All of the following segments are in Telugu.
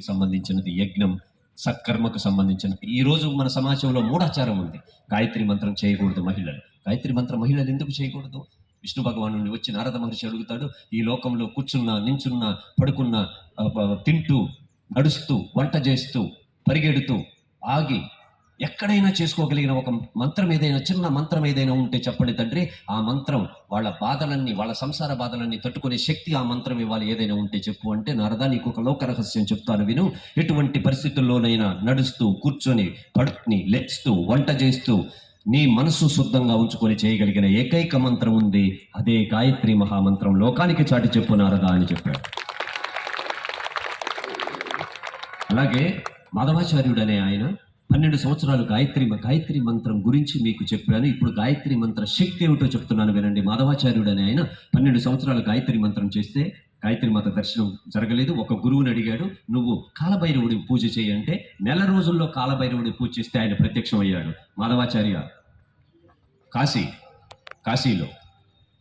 సంబంధించినది యజ్ఞం సత్కర్మకు సంబంధించినది. ఈ రోజు మన సమాజంలో మూఢాచారం ఉంది. గాయత్రి మంత్రం చేయకూడదు మహిళలు. గాయత్రి మంత్రం మహిళలు ఎందుకు చేయకూడదు? విష్ణు భగవాను నుండి వచ్చి నారద మహర్షి అడుగుతాడు ఈ లోకంలో కూర్చున్నా నించున్నా పడుకున్నా తింటూ నడుస్తూ వంట చేస్తూ పరిగెడుతూ ఆగి ఎక్కడైనా చేసుకోగలిగిన ఒక మంత్రం ఏదైనా చిన్న మంత్రం ఏదైనా ఉంటే చెప్పండి తండ్రి. ఆ మంత్రం వాళ్ళ బాధలన్నీ వాళ్ళ సంసార బాధలన్నీ తట్టుకునే శక్తి ఆ మంత్రం ఇవ్వాలి. ఏదైనా ఉంటే చెప్పు అంటే నారదా నీకు ఒక లోక రహస్యం చెప్తాను విను. ఎటువంటి పరిస్థితుల్లోనైనా నడుస్తూ కూర్చొని పడుకుని లెచ్చుతూ వంట చేస్తూ నీ మనసు శుద్ధంగా ఉంచుకొని చేయగలిగిన ఏకైక మంత్రం ఉంది. అదే గాయత్రి మహామంత్రం. లోకానికి చాటి చెప్పు నారదా అని చెప్పాడు. అలాగే మాధవాచార్యుడు అనే ఆయన పన్నెండు సంవత్సరాలు గాయత్రి గాయత్రి మంత్రం గురించి మీకు చెప్పాను. ఇప్పుడు గాయత్రి మంత్ర శక్తి ఏమిటో చెప్తున్నాను వినండి. మాధవాచార్యుడు అని ఆయన పన్నెండు సంవత్సరాలు గాయత్రి మంత్రం చేస్తే గాయత్రి మాత దర్శనం జరగలేదు. ఒక గురువుని అడిగాడు నువ్వు కాలభైరవుడి పూజ చేయంటే నెల రోజుల్లో కాలభైరవుడి పూజ చేస్తే ఆయన ప్రత్యక్షం అయ్యాడు మాధవాచార్య కాశీ కాశీలో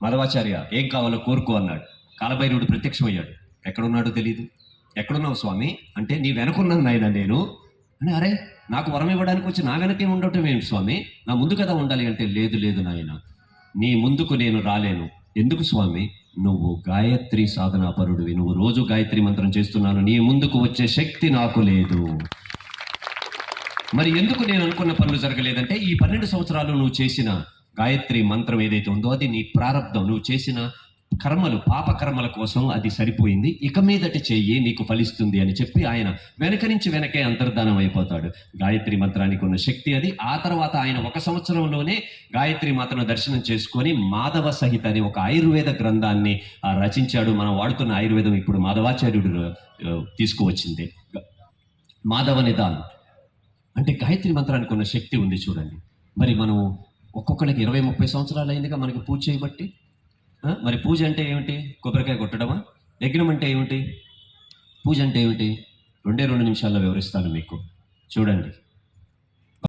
మాధవాచార్య ఏం కావాలో కోరుకో అన్నాడు. కాలభైరవుడు ప్రత్యక్షమయ్యాడు. ఎక్కడున్నాడో తెలియదు ఎక్కడున్నావు స్వామి? అంటే నీ వెనకున్నాను నాయన నేను. అని అరే నాకు వరం ఇవ్వడానికి వచ్చి నా వెనకే ఉండటం ఏంటి స్వామి? నా ముందు కదా ఉండాలి అంటే లేదు లేదు నాయన. నీ ముందుకు నేను రాలేను. ఎందుకు స్వామి? నువ్వు గాయత్రి సాధనాపరుడివి నువ్వు రోజు గాయత్రి మంత్రం చేస్తున్నాను. నీ ముందుకు వచ్చే శక్తి నాకు లేదు. మరి ఎందుకు నేను అనుకున్న పనులు జరగలేదంటే ఈ పన్నెండు సంవత్సరాలు నువ్వు చేసిన గాయత్రి మంత్రం ఏదైతే ఉందో అది నీ ప్రారంధం నువ్వు చేసిన కర్మలు పాప కర్మల కోసం అది సరిపోయింది. ఇక మీదట చెయ్యి నీకు ఫలిస్తుంది అని చెప్పి ఆయన వెనక నుంచి వెనకే అంతర్ధానం అయిపోతాడు. గాయత్రి మంత్రానికి ఉన్న శక్తి అది. ఆ తర్వాత ఆయన ఒక సంవత్సరంలోనే గాయత్రి మాతను దర్శనం చేసుకొని మాధవ సహిత అనే ఒక ఆయుర్వేద గ్రంథాన్ని రచించాడు. మనం వాడుతున్న ఆయుర్వేదం ఇప్పుడు మాధవాచార్యుడు తీసుకువచ్చింది. మాధవ నిదాన్. అంటే గాయత్రి మంత్రానికి ఉన్న శక్తి ఉంది చూడండి. మరి మనం ఒక్కొక్కరికి ఇరవై ముప్పై సంవత్సరాలు అయిందిగా మనకి పూజ చేయబట్టి మరి పూజ అంటే ఏమిటి? కొబ్బరికాయ కొట్టడమా? యజ్ఞం అంటే ఏమిటి? పూజ అంటే ఏమిటి? రెండే రెండు నిమిషాల్లో వివరిస్తాను మీకు. చూడండి.